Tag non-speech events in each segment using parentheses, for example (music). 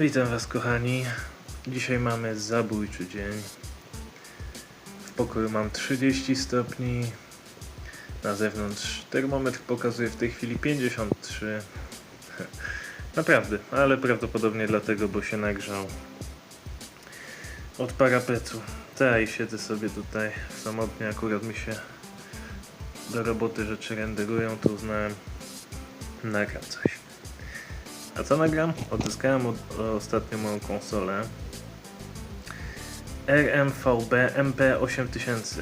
Witam Was kochani. Dzisiaj mamy zabójczy dzień. W pokoju mam 30 stopni. Na zewnątrz termometr pokazuje w tej chwili 53. (laughs) Naprawdę, ale prawdopodobnie dlatego, bo się nagrzał od parapetu. Tak, i siedzę sobie tutaj samotnie, akurat mi się do roboty rzeczy renderują, to uznałem nagram coś. A co nagram? Odzyskałem od, ostatnio moją konsolę RMVB MP8000.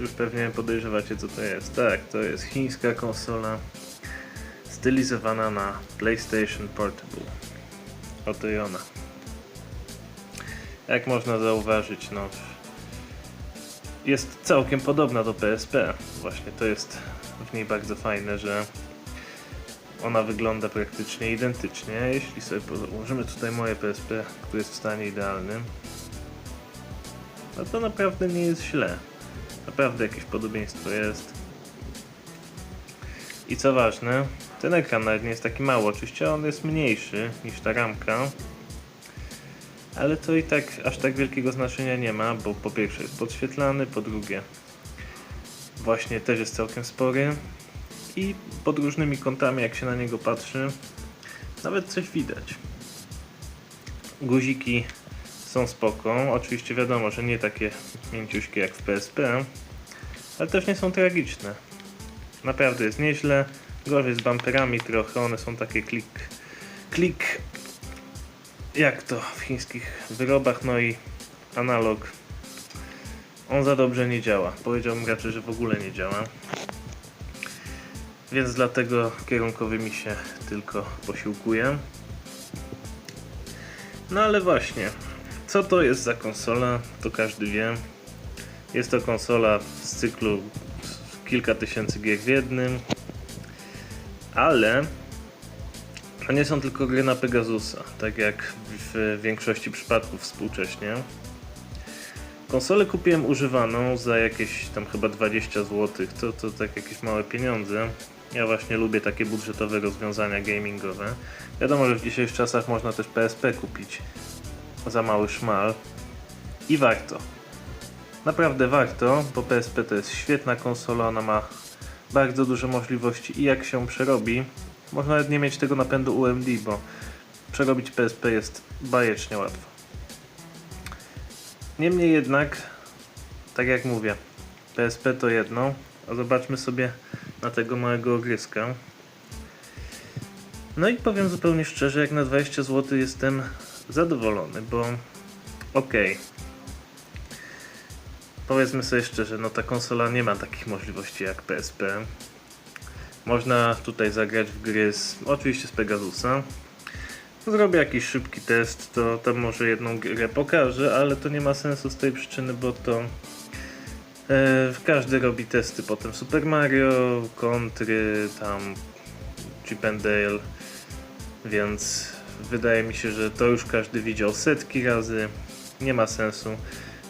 Już pewnie podejrzewacie co to jest. Tak, to jest chińska konsola stylizowana na PlayStation Portable. Oto i ona. Jak można zauważyć, no jest całkiem podobna do PSP. Właśnie to jest w niej bardzo fajne, że ona wygląda praktycznie identycznie. Jeśli sobie położymy tutaj moje PSP, które jest w stanie idealnym, no to naprawdę nie jest źle. Naprawdę jakieś podobieństwo jest. I co ważne, ten ekran nawet nie jest taki mały. Oczywiście on jest mniejszy niż ta ramka. Ale to i tak aż tak wielkiego znaczenia nie ma, bo po pierwsze jest podświetlany, po drugie właśnie też jest całkiem spory i pod różnymi kątami jak się na niego patrzy nawet coś widać. Guziki są spoko, oczywiście wiadomo, że nie takie mięciuśkie jak w PSP, ale też nie są tragiczne. Naprawdę jest nieźle, gorzej z bumperami trochę, one są takie klik, klik jak to w chińskich wyrobach, no i analog on za dobrze nie działa. Powiedziałbym raczej, że w ogóle nie działa. Więc dlatego kierunkowymi się tylko posiłkuję. No ale właśnie, co to jest za konsola, to każdy wie. Jest to konsola z cyklu kilka tysięcy gier w jednym, ale to nie są tylko gry na Pegasusa, tak jak w większości przypadków współcześnie. Konsolę kupiłem używaną za jakieś tam chyba 20 zł, to, to tak jakieś małe pieniądze. Ja właśnie lubię takie budżetowe rozwiązania gamingowe. Wiadomo, że w dzisiejszych czasach można też PSP kupić za mały szmal. I warto. Naprawdę warto, bo PSP to jest świetna konsola, ona ma bardzo duże możliwości i jak się przerobi, można nawet nie mieć tego napędu UMD, bo przerobić PSP jest bajecznie łatwo. Niemniej jednak, tak jak mówię, PSP to jedno, a zobaczmy sobie na tego małego ogryska. No i powiem zupełnie szczerze, jak na 20 zł jestem zadowolony, bo okej. Okay. Powiedzmy sobie szczerze, no ta konsola nie ma takich możliwości jak PSP. Można tutaj zagrać w gry z, oczywiście z Pegasusa. Zrobię jakiś szybki test, to tam może jedną grę pokażę, ale to nie ma sensu z tej przyczyny, bo to każdy robi testy potem Super Mario, Kontry, tam Chip and Dale, więc wydaje mi się, że to już każdy widział setki razy, nie ma sensu,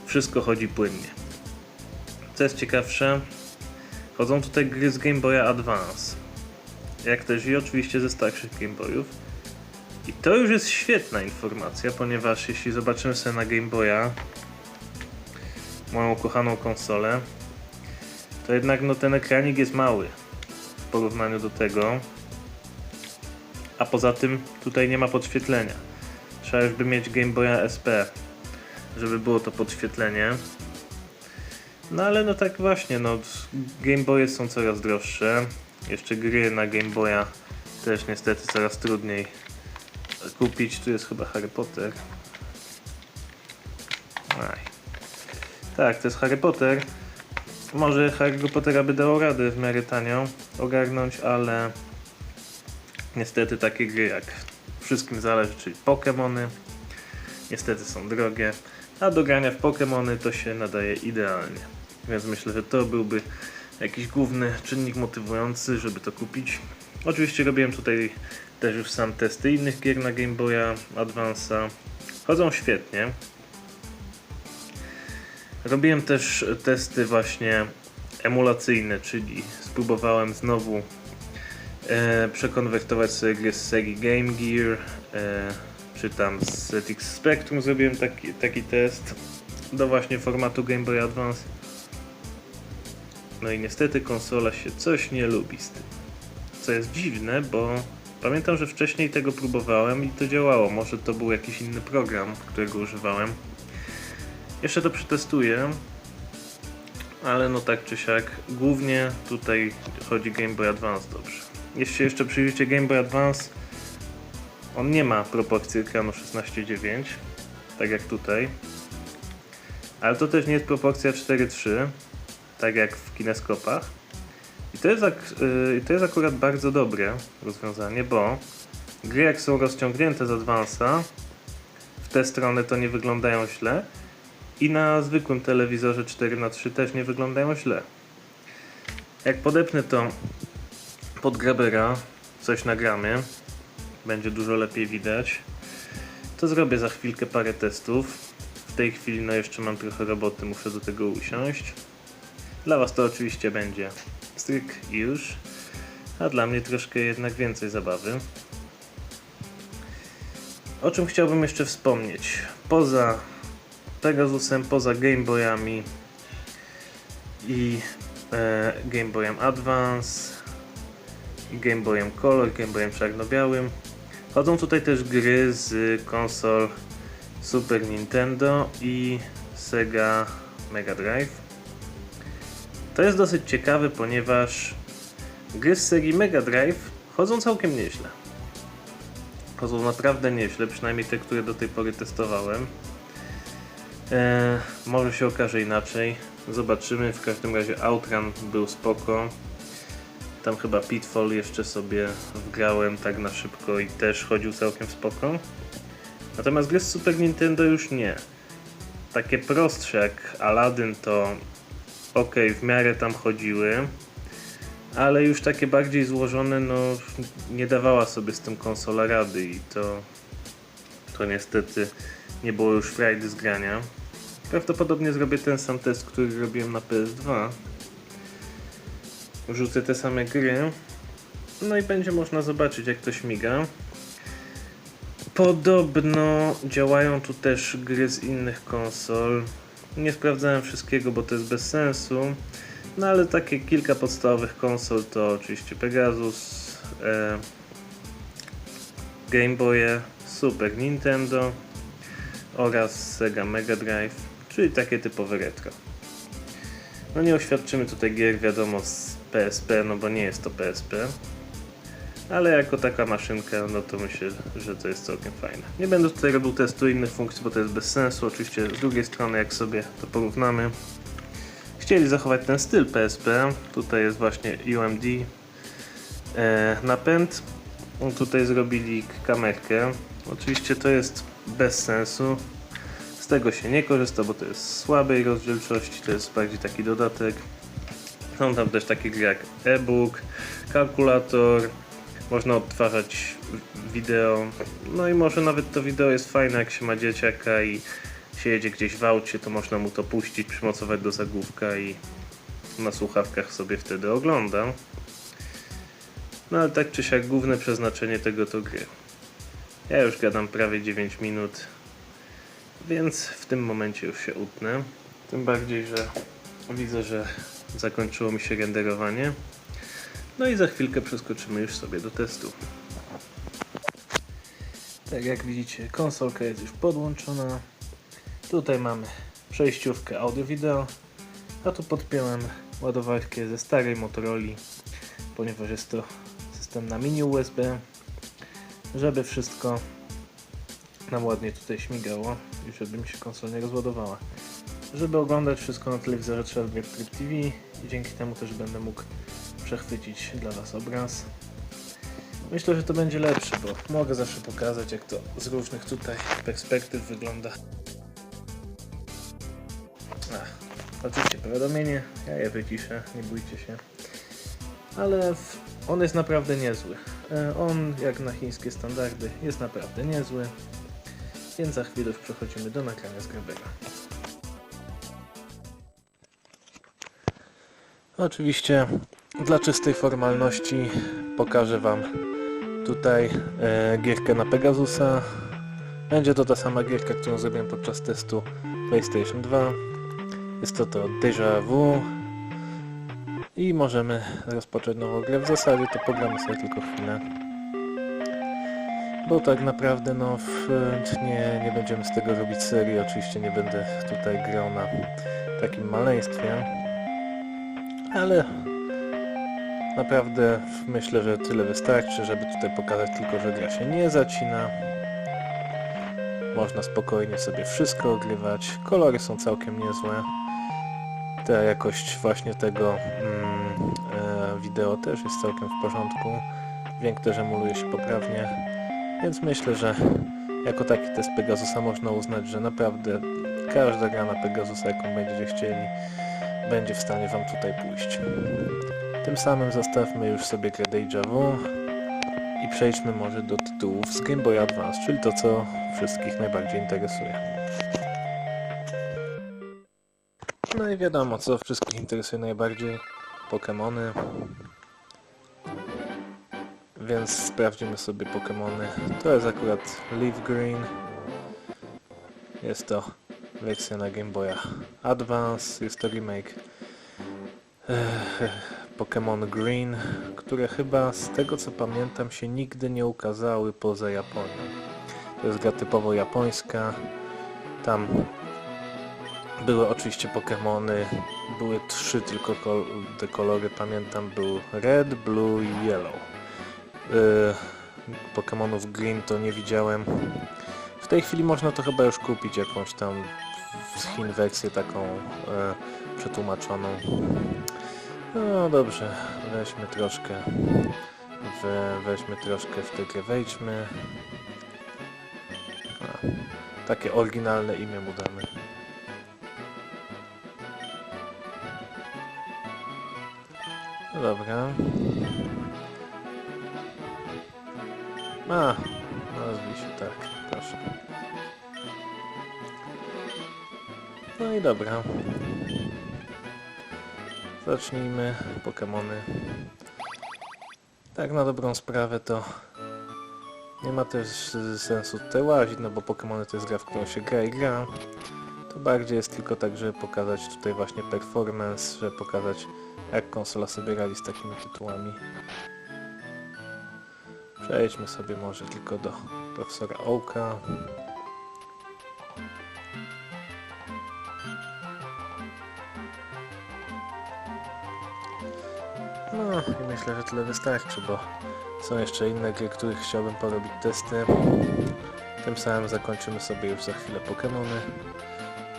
wszystko chodzi płynnie. Co jest ciekawsze, chodzą tutaj gry z Game Boya Advance, jak też i oczywiście ze starszych Game Boyów. I to już jest świetna informacja, ponieważ jeśli zobaczymy sobie na Game Boya moją ukochaną konsolę, to jednak no, ten ekranik jest mały w porównaniu do tego. A poza tym tutaj nie ma podświetlenia. Trzeba już by mieć Game Boya SP, żeby było to podświetlenie. No ale no tak właśnie, no Game Boye są coraz droższe. Jeszcze gry na Game Boya też niestety coraz trudniej kupić. Tu jest chyba Harry Potter. Aj. Tak, to jest Harry Potter. Może Harry Pottera by dało radę w miarę tanio ogarnąć, ale niestety takie gry jak wszystkim zależy, czyli Pokémony, niestety są drogie, a do grania w Pokémony to się nadaje idealnie. Więc myślę, że to byłby jakiś główny czynnik motywujący, żeby to kupić. Oczywiście robiłem tutaj też już sam testy innych gier na Game Boya Advance'a. Chodzą świetnie. Robiłem też testy właśnie emulacyjne, czyli spróbowałem znowu e, przekonwertować sobie gry z serii Game Gear, e, czy tam z ZX Spectrum zrobiłem taki, taki test do właśnie formatu Game Boy Advance. No i niestety konsola się coś nie lubi z tym. Co jest dziwne, bo pamiętam, że wcześniej tego próbowałem i to działało. Może to był jakiś inny program, którego używałem. Jeszcze to przetestuję, ale no tak czy siak, głównie tutaj chodzi Game Boy Advance dobrze. Jeśli jeszcze przyjrzycie Game Boy Advance, on nie ma proporcji ekranu 16:9, tak jak tutaj. Ale to też nie jest proporcja 4:3, tak jak w kineskopach. I to jest, ak- yy, to jest akurat bardzo dobre rozwiązanie, bo gry jak są rozciągnięte z Advance'a, w te strony to nie wyglądają źle i na zwykłym telewizorze 4x3 też nie wyglądają źle. Jak podepnę to pod grabera, coś nagramy, będzie dużo lepiej widać, to zrobię za chwilkę parę testów. W tej chwili no jeszcze mam trochę roboty, muszę do tego usiąść. Dla Was to oczywiście będzie stryk już, a dla mnie troszkę jednak więcej zabawy. O czym chciałbym jeszcze wspomnieć? Poza Pegasusem, poza Game Boyami i e, Game Boyem Advance, Game Boyem Color, Game Boyem czarno-białym, chodzą tutaj też gry z konsol Super Nintendo i Sega Mega Drive. To jest dosyć ciekawe, ponieważ gry z serii Mega Drive chodzą całkiem nieźle. Chodzą naprawdę nieźle, przynajmniej te, które do tej pory testowałem. Eee, może się okaże inaczej. Zobaczymy. W każdym razie Outrun był spoko. Tam chyba Pitfall jeszcze sobie wgrałem tak na szybko i też chodził całkiem spoko. Natomiast gry z Super Nintendo już nie. Takie prostsze jak Aladdin to ok, w miarę tam chodziły, ale już takie bardziej złożone, no nie dawała sobie z tym konsola rady i to, to niestety nie było już frajdy z grania. Prawdopodobnie zrobię ten sam test, który robiłem na PS2. Wrzucę te same gry, no i będzie można zobaczyć jak to śmiga. Podobno działają tu też gry z innych konsol. Nie sprawdzałem wszystkiego, bo to jest bez sensu. No ale takie kilka podstawowych konsol to oczywiście Pegasus, e, Game Boy, Super Nintendo oraz Sega Mega Drive, czyli takie typowe retro. No nie oświadczymy tutaj gier wiadomo z PSP, no bo nie jest to PSP. Ale jako taka maszynka, no to myślę, że to jest całkiem fajne. Nie będę tutaj robił testu innych funkcji, bo to jest bez sensu. Oczywiście z drugiej strony, jak sobie to porównamy, chcieli zachować ten styl PSP. Tutaj jest właśnie UMD e, napęd. Tutaj zrobili kamerkę. Oczywiście to jest bez sensu. Z tego się nie korzysta, bo to jest słabej rozdzielczości, to jest bardziej taki dodatek. Są tam też takie gry jak e-book, kalkulator, można odtwarzać wideo. No i może nawet to wideo jest fajne, jak się ma dzieciaka i się jedzie gdzieś w aucie, to można mu to puścić, przymocować do zagłówka i na słuchawkach sobie wtedy ogląda. No ale tak czy siak główne przeznaczenie tego to gry. Ja już gadam prawie 9 minut, więc w tym momencie już się utnę. Tym bardziej, że widzę, że zakończyło mi się renderowanie. No i za chwilkę przeskoczymy już sobie do testu. Tak jak widzicie, konsolka jest już podłączona. Tutaj mamy przejściówkę audio-wideo, a tu podpiąłem ładowarkę ze starej Motorola, ponieważ jest to system na mini USB, żeby wszystko nam ładnie tutaj śmigało i żeby mi się konsola nie rozładowała. Żeby oglądać wszystko na telewizorze trzeba wgrać tryb TV i dzięki temu też będę mógł przechwycić dla Was obraz. Myślę, że to będzie lepsze, bo mogę zawsze pokazać jak to z różnych tutaj perspektyw wygląda. Ach, oczywiście powiadomienie, ja je wyciszę, nie bójcie się. Ale w, on jest naprawdę niezły. E, On, jak na chińskie standardy, jest naprawdę niezły. Więc za chwilę przechodzimy do nagrania z Grabera. Oczywiście dla czystej formalności pokażę Wam tutaj e, gierkę na Pegasusa, Będzie to ta sama gierka, którą zrobiłem podczas testu PlayStation 2. Jest to to Deja Vu. I możemy rozpocząć nową grę. W zasadzie to pogramy sobie tylko chwilę. Bo tak naprawdę no nie, nie będziemy z tego robić serii. Oczywiście nie będę tutaj grał na takim maleństwie. Ale naprawdę myślę, że tyle wystarczy, żeby tutaj pokazać tylko, że gra się nie zacina. Można spokojnie sobie wszystko ogrywać. Kolory są całkiem niezłe. Ta jakość właśnie tego mm, e, wideo też jest całkiem w porządku. Dźwięk też emuluje się poprawnie. Więc myślę, że jako taki test Pegasusa można uznać, że naprawdę każda gra na Pegasusa, jaką będziecie chcieli, będzie w stanie Wam tutaj pójść. Tym samym zostawmy już sobie grę Deja Vu i przejdźmy może do tytułów z Game Boy Advance, czyli to, co wszystkich najbardziej interesuje. No i wiadomo, co wszystkich interesuje najbardziej. Pokémony. Więc sprawdzimy sobie Pokémony. To jest akurat Leaf Green. Jest to wersja na Game Boya Advance. Jest to remake Ech, Pokémon Green, które chyba z tego co pamiętam się nigdy nie ukazały poza Japonią. To jest gra typowo japońska. Tam były oczywiście Pokémony, były trzy tylko kol te kolory, pamiętam, był Red, Blue i Yellow. Yy, Pokémonów Green to nie widziałem. W tej chwili można to chyba już kupić, jakąś tam z Chin wersję taką e, przetłumaczoną. No dobrze, weźmy troszkę, we, weźmy troszkę w tę wejdźmy. A, takie oryginalne imię mu damy. Dobra. A, nazwij się tak, proszę. No i dobra. Zacznijmy. Pokémony. Tak na dobrą sprawę to nie ma też sensu tutaj łazić, no bo Pokémony to jest gra, w którą się gra i gra. To bardziej jest tylko tak, żeby pokazać tutaj właśnie performance, żeby pokazać jak konsola sobie radzi z takimi tytułami. Przejdźmy sobie może tylko do profesora Oaka. No i myślę, że tyle wystarczy, bo są jeszcze inne gry, których chciałbym porobić testy. Tym samym zakończymy sobie już za chwilę Pokémony.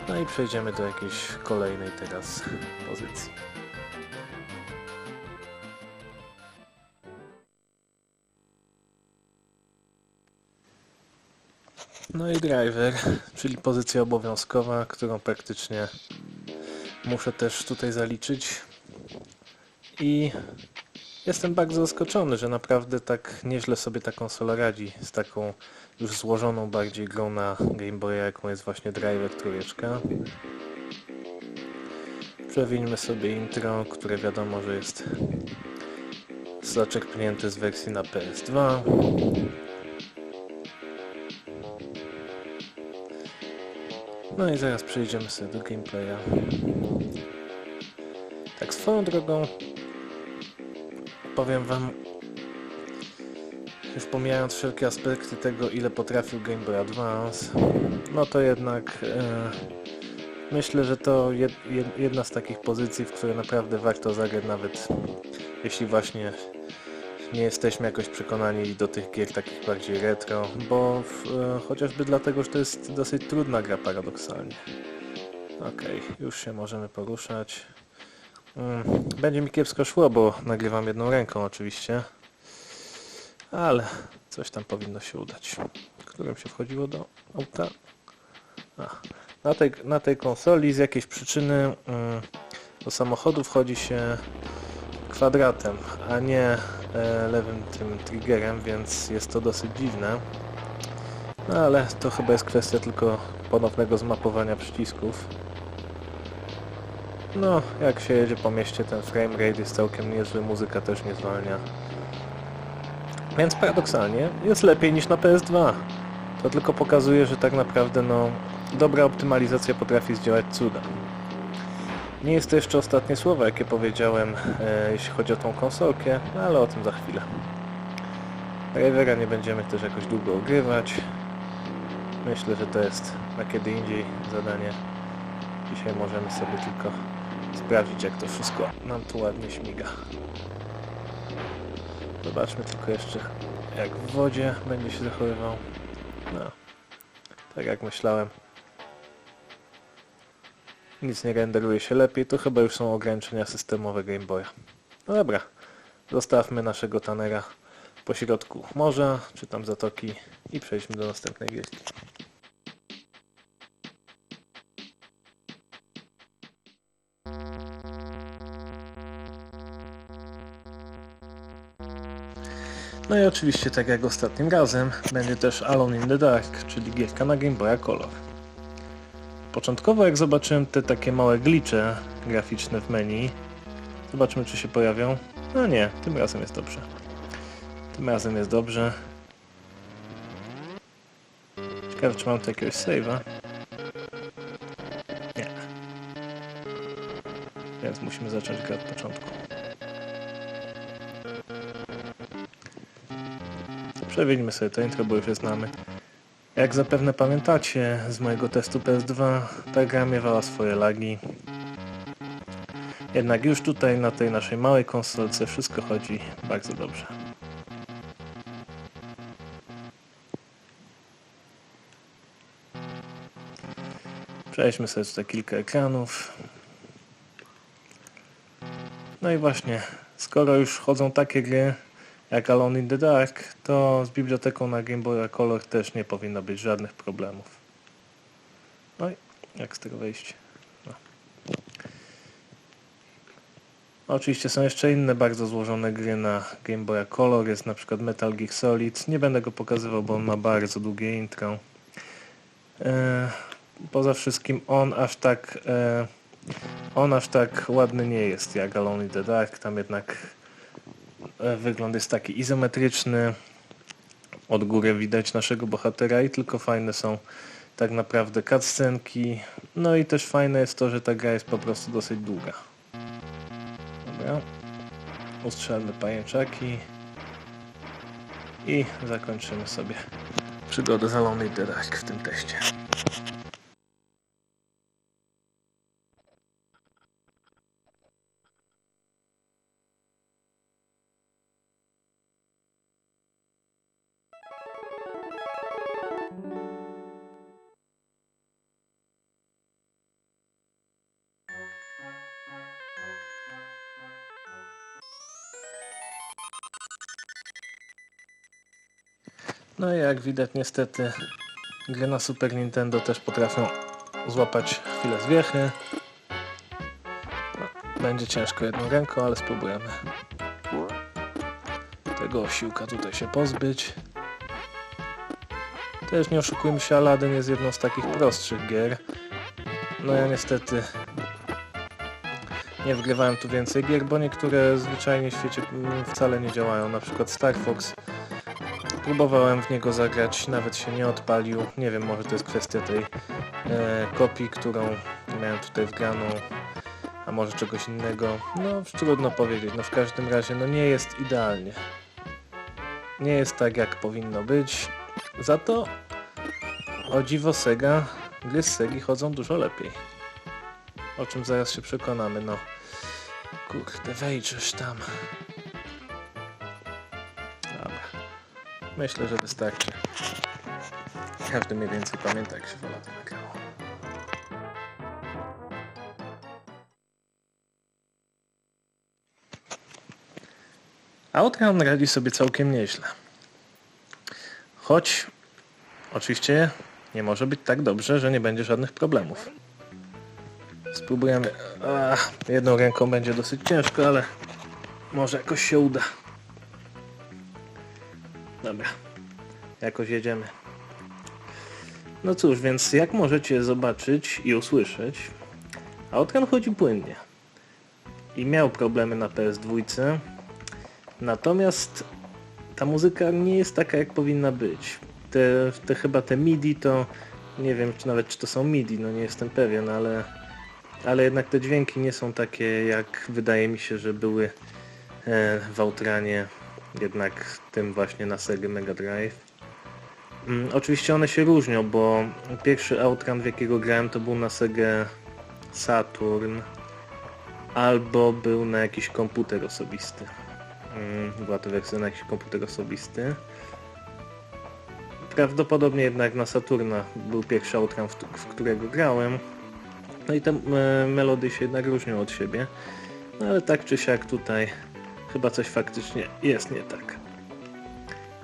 No i przejdziemy do jakiejś kolejnej teraz pozycji. No i driver, czyli pozycja obowiązkowa, którą praktycznie muszę też tutaj zaliczyć. I jestem bardzo zaskoczony, że naprawdę tak nieźle sobie ta konsola radzi z taką już złożoną bardziej grą na Game Boya, jaką jest właśnie Driver trójeczka. Przewinźmy sobie intro, które wiadomo, że jest zaczerpnięte z wersji na PS2. No i zaraz przejdziemy sobie do gameplaya. Tak swoją drogą powiem wam, już pomijając wszelkie aspekty tego, ile potrafił Game Boy Advance, no to jednak e, myślę, że to jed, jed, jedna z takich pozycji, w której naprawdę warto zagrać, nawet jeśli właśnie nie jesteśmy jakoś przekonani do tych gier takich bardziej retro, bo w, e, chociażby dlatego, że to jest dosyć trudna gra paradoksalnie. Okej, okay, już się możemy poruszać. Mm, będzie mi kiepsko szło, bo nagrywam jedną ręką oczywiście. Ale coś tam powinno się udać. Którym się wchodziło do auta? Na, tej, na tej konsoli z jakiejś przyczyny mm, do samochodu wchodzi się kwadratem, a nie lewym tym triggerem, więc jest to dosyć dziwne. No ale to chyba jest kwestia tylko ponownego zmapowania przycisków. No, jak się jedzie po mieście, ten framerate jest całkiem niezły, muzyka też nie zwalnia. Więc paradoksalnie jest lepiej niż na PS2. To tylko pokazuje, że tak naprawdę no, dobra optymalizacja potrafi zdziałać cuda. Nie jest to jeszcze ostatnie słowo, jakie powiedziałem, e, jeśli chodzi o tą konsolkę, no, ale o tym za chwilę. Drivera nie będziemy też jakoś długo ogrywać. Myślę, że to jest na kiedy indziej zadanie. Dzisiaj możemy sobie tylko sprawdzić, jak to wszystko nam tu ładnie śmiga. Zobaczmy tylko jeszcze, jak w wodzie będzie się zachowywał. No, tak jak myślałem. Nic nie renderuje się lepiej, to chyba już są ograniczenia systemowe Game Boya. No dobra, zostawmy naszego Tanera po środku morza, czy tam zatoki i przejdźmy do następnej gierki. No i oczywiście, tak jak ostatnim razem, będzie też Alone in the Dark, czyli gierka na Game Boya Color. Początkowo jak zobaczyłem te takie małe glicze graficzne w menu, zobaczmy czy się pojawią. No nie, tym razem jest dobrze. Tym razem jest dobrze. Ciekawe czy mam tu jakiegoś save'a. Nie. Więc musimy zacząć grę od początku. Przewieźmy sobie to intro, bo już je znamy. Jak zapewne pamiętacie z mojego testu PS2, ta gra miewała swoje lagi. Jednak już tutaj na tej naszej małej konsolce wszystko chodzi bardzo dobrze. Przejdźmy sobie tutaj kilka ekranów. No i właśnie, skoro już chodzą takie gry jak Alone in the Dark, to z biblioteką na Game Boy Color też nie powinno być żadnych problemów. No i jak z tego wyjść? No. Oczywiście są jeszcze inne bardzo złożone gry na Game Boy Color, jest na przykład Metal Gear Solid. Nie będę go pokazywał, bo on ma bardzo długie intro. E, poza wszystkim on aż tak e, on aż tak ładny nie jest jak Alone in the Dark, tam jednak wygląd jest taki izometryczny, od góry widać naszego bohatera i tylko fajne są tak naprawdę cutscenki, no i też fajne jest to, że ta gra jest po prostu dosyć długa. Dobra, ustrzelmy pajęczaki i zakończymy sobie przygodę z Alone w tym teście. No i jak widać niestety gry na Super Nintendo też potrafią złapać chwilę zwiechy. Będzie ciężko jedną ręką, ale spróbujemy tego osiłka tutaj się pozbyć. Też nie oszukujmy się, Aladdin jest jedną z takich prostszych gier. No ja niestety nie wgrywałem tu więcej gier, bo niektóre zwyczajnie w świecie mm, wcale nie działają. Na przykład Star Fox Próbowałem w niego zagrać, nawet się nie odpalił. Nie wiem, może to jest kwestia tej e, kopii, którą miałem tutaj wgraną, a może czegoś innego. No, trudno powiedzieć. No, w każdym razie, no nie jest idealnie. Nie jest tak, jak powinno być. Za to, o dziwo Sega, gry z Segi chodzą dużo lepiej. O czym zaraz się przekonamy, no. Kurde, wejdziesz tam. Myślę, że wystarczy. Każdy mniej więcej pamięta, jak się wola to nagrało. Outrun radzi sobie całkiem nieźle. Choć oczywiście nie może być tak dobrze, że nie będzie żadnych problemów. Spróbujemy. Ach, jedną ręką będzie dosyć ciężko, ale może jakoś się uda. Dobra, jakoś jedziemy. No cóż, więc jak możecie zobaczyć i usłyszeć, Outrun chodzi płynnie. I miał problemy na PS2, natomiast ta muzyka nie jest taka jak powinna być. te, te chyba te MIDI to nie wiem czy nawet czy to są MIDI, no nie jestem pewien, ale, ale jednak te dźwięki nie są takie jak wydaje mi się, że były e, w Outranie jednak tym właśnie na Sega Mega Drive. Mm, oczywiście one się różnią, bo pierwszy Outrun w jakiego grałem to był na Sega Saturn albo był na jakiś komputer osobisty. Mm, była to wersja na jakiś komputer osobisty. Prawdopodobnie jednak na Saturna był pierwszy Outrun, w, którego grałem. No i te e, melody się jednak różnią od siebie. No ale tak czy siak tutaj chyba coś faktycznie jest nie tak.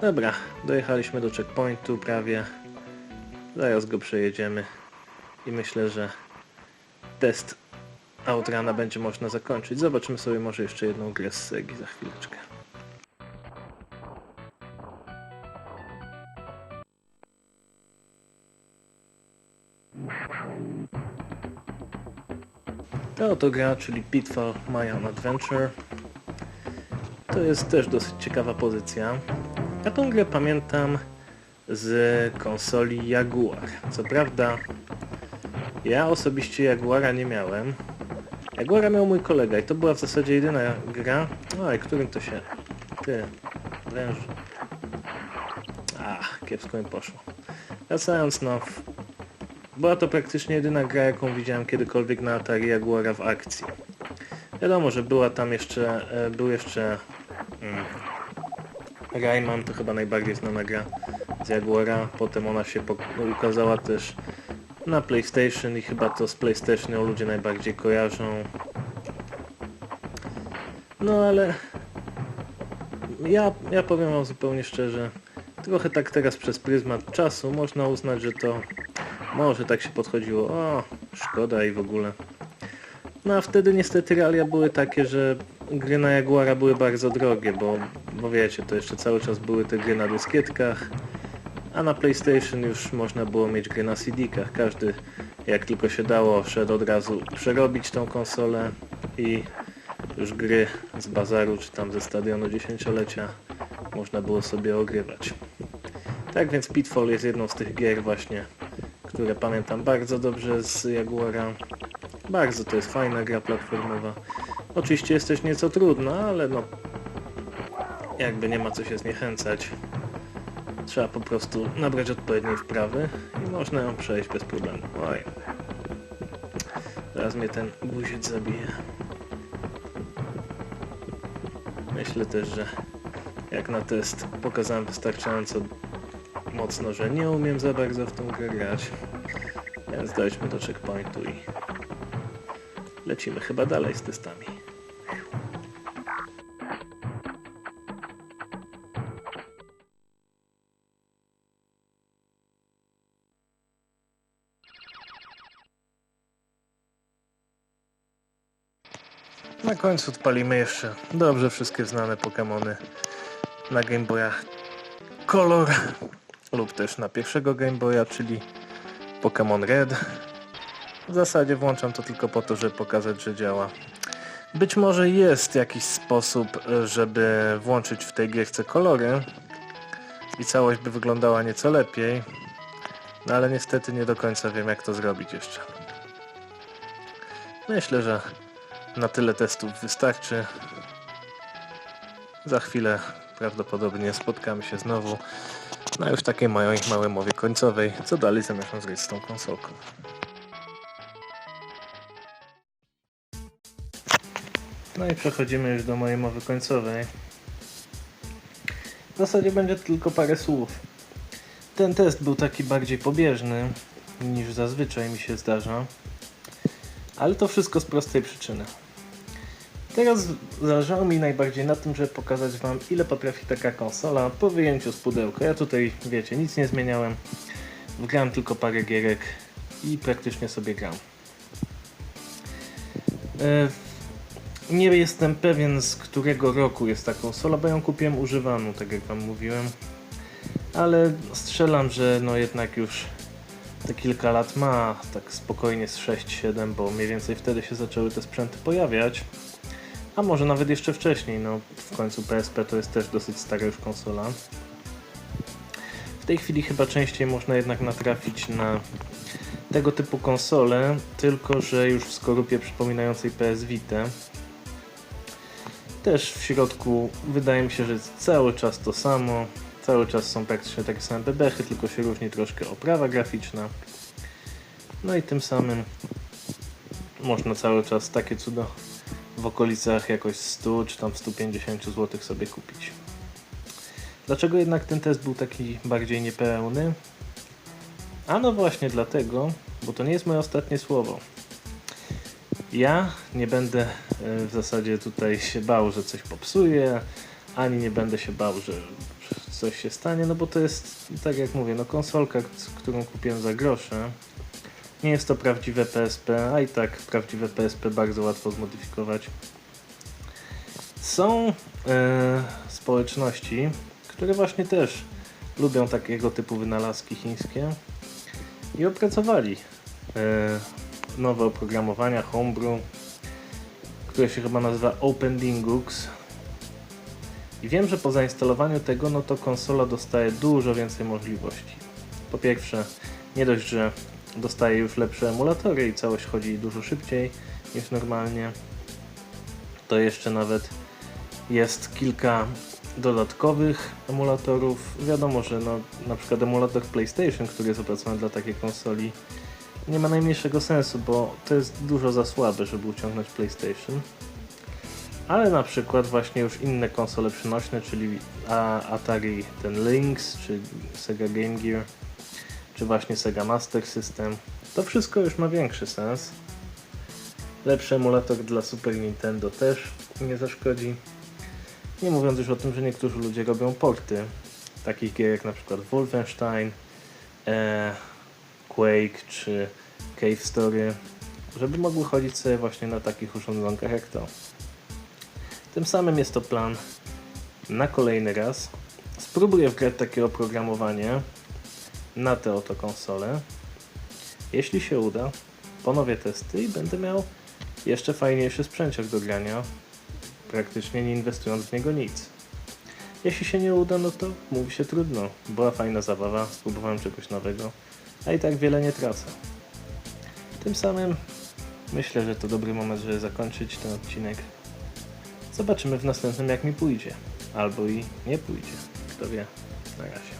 Dobra, dojechaliśmy do checkpointu prawie. Zaraz go przejedziemy i myślę, że test Outrana będzie można zakończyć. Zobaczymy sobie może jeszcze jedną grę z Segi za chwileczkę. Ta oto gra, czyli Pitfall My Own Adventure. To jest też dosyć ciekawa pozycja. Ja tą grę pamiętam z konsoli Jaguar. Co prawda ja osobiście Jaguara nie miałem. Jaguara miał mój kolega i to była w zasadzie jedyna gra. Oj, którym to się... Ty, węż. Ach, kiepsko mi poszło. Wracając no, była to praktycznie jedyna gra, jaką widziałem kiedykolwiek na Atari Jaguara w akcji. Wiadomo, że była tam jeszcze, e, był jeszcze Rayman, to chyba najbardziej znana gra z Jaguara. Potem ona się ukazała też na PlayStation i chyba to z PlayStation ludzie najbardziej kojarzą. No ale ja, ja powiem wam zupełnie szczerze, trochę tak teraz przez pryzmat czasu można uznać, że to może tak się podchodziło, o szkoda i w ogóle. No a wtedy niestety realia były takie, że gry na Jaguara były bardzo drogie, bo, bo wiecie, to jeszcze cały czas były te gry na dyskietkach, a na PlayStation już można było mieć gry na CD-kach. Każdy, jak tylko się dało, szedł od razu przerobić tą konsolę i już gry z bazaru czy tam ze stadionu dziesięciolecia można było sobie ogrywać. Tak więc Pitfall jest jedną z tych gier właśnie, które pamiętam bardzo dobrze z Jaguara. Bardzo to jest fajna gra platformowa. Oczywiście jest też nieco trudna, ale no jakby nie ma co się zniechęcać. Trzeba po prostu nabrać odpowiedniej wprawy i można ją przejść bez problemu. Oj. Teraz mnie ten guziec zabije. Myślę też, że jak na test pokazałem wystarczająco mocno, że nie umiem za bardzo w tą grę grać. Więc dojdźmy do checkpointu i lecimy chyba dalej z testami. Końcu odpalimy jeszcze dobrze wszystkie znane Pokémony na Game Boya Color lub też na pierwszego Game Boya, czyli Pokémon Red. W zasadzie włączam to tylko po to, żeby pokazać, że działa. Być może jest jakiś sposób, żeby włączyć w tej gierce kolory i całość by wyglądała nieco lepiej, no ale niestety nie do końca wiem jak to zrobić jeszcze. Myślę, że na tyle testów wystarczy. Za chwilę prawdopodobnie spotkamy się znowu na już takiej mojej małej mowie końcowej, co dalej zamierzam zrobić z tą konsolką. No i przechodzimy już do mojej mowy końcowej. W zasadzie będzie tylko parę słów. Ten test był taki bardziej pobieżny niż zazwyczaj mi się zdarza. Ale to wszystko z prostej przyczyny. Teraz zależało mi najbardziej na tym, żeby pokazać Wam ile potrafi taka konsola po wyjęciu z pudełka. Ja tutaj, wiecie, nic nie zmieniałem. Wgrałem tylko parę gierek i praktycznie sobie gram. E, nie jestem pewien z którego roku jest ta konsola, bo ją kupiłem używaną, tak jak Wam mówiłem. Ale strzelam, że no jednak już te kilka lat ma, tak spokojnie z 6-7, bo mniej więcej wtedy się zaczęły te sprzęty pojawiać. A może nawet jeszcze wcześniej, no w końcu PSP to jest też dosyć stara już konsola. W tej chwili chyba częściej można jednak natrafić na tego typu konsole, tylko że już w skorupie przypominającej PS Vita. Też w środku wydaje mi się, że cały czas to samo. Cały czas są praktycznie takie same bebechy, tylko się różni troszkę oprawa graficzna. No i tym samym można cały czas takie cudo w okolicach jakoś 100 czy tam 150 zł sobie kupić. Dlaczego jednak ten test był taki bardziej niepełny? A no właśnie dlatego, bo to nie jest moje ostatnie słowo. Ja nie będę e, w zasadzie tutaj się bał, że coś popsuję, ani nie będę się bał, że coś się stanie, no bo to jest, tak jak mówię, no konsolka, którą kupiłem za grosze. Nie jest to prawdziwe PSP, a i tak prawdziwe PSP bardzo łatwo zmodyfikować. Są e, społeczności, które właśnie też lubią takiego typu wynalazki chińskie i opracowali e, nowe oprogramowania Homebrew, które się chyba nazywa OpenDingux. I wiem, że po zainstalowaniu tego, no to konsola dostaje dużo więcej możliwości. Po pierwsze, nie dość, że dostaje już lepsze emulatory i całość chodzi dużo szybciej niż normalnie, to jeszcze nawet jest kilka dodatkowych emulatorów. Wiadomo, że no, na przykład emulator PlayStation, który jest opracowany dla takiej konsoli, nie ma najmniejszego sensu, bo to jest dużo za słabe, żeby uciągnąć PlayStation. Ale na przykład właśnie już inne konsole przynośne, czyli Atari ten Lynx, czy Sega Game Gear, czy właśnie Sega Master System, to wszystko już ma większy sens. Lepszy emulator dla Super Nintendo też nie zaszkodzi. Nie mówiąc już o tym, że niektórzy ludzie robią porty takich gier jak na przykład Wolfenstein, e, Quake czy Cave Story, żeby mogły chodzić sobie właśnie na takich urządzonkach jak to. Tym samym jest to plan na kolejny raz. Spróbuję wgrać takie oprogramowanie na te oto konsole. Jeśli się uda, ponowię testy i będę miał jeszcze fajniejszy sprzęciok do grania, praktycznie nie inwestując w niego nic. Jeśli się nie uda, no to mówi się trudno. Była fajna zabawa, spróbowałem czegoś nowego, a i tak wiele nie tracę. Tym samym myślę, że to dobry moment, żeby zakończyć ten odcinek. Zobaczymy w następnym jak mi pójdzie. Albo i nie pójdzie. Kto wie. Na razie.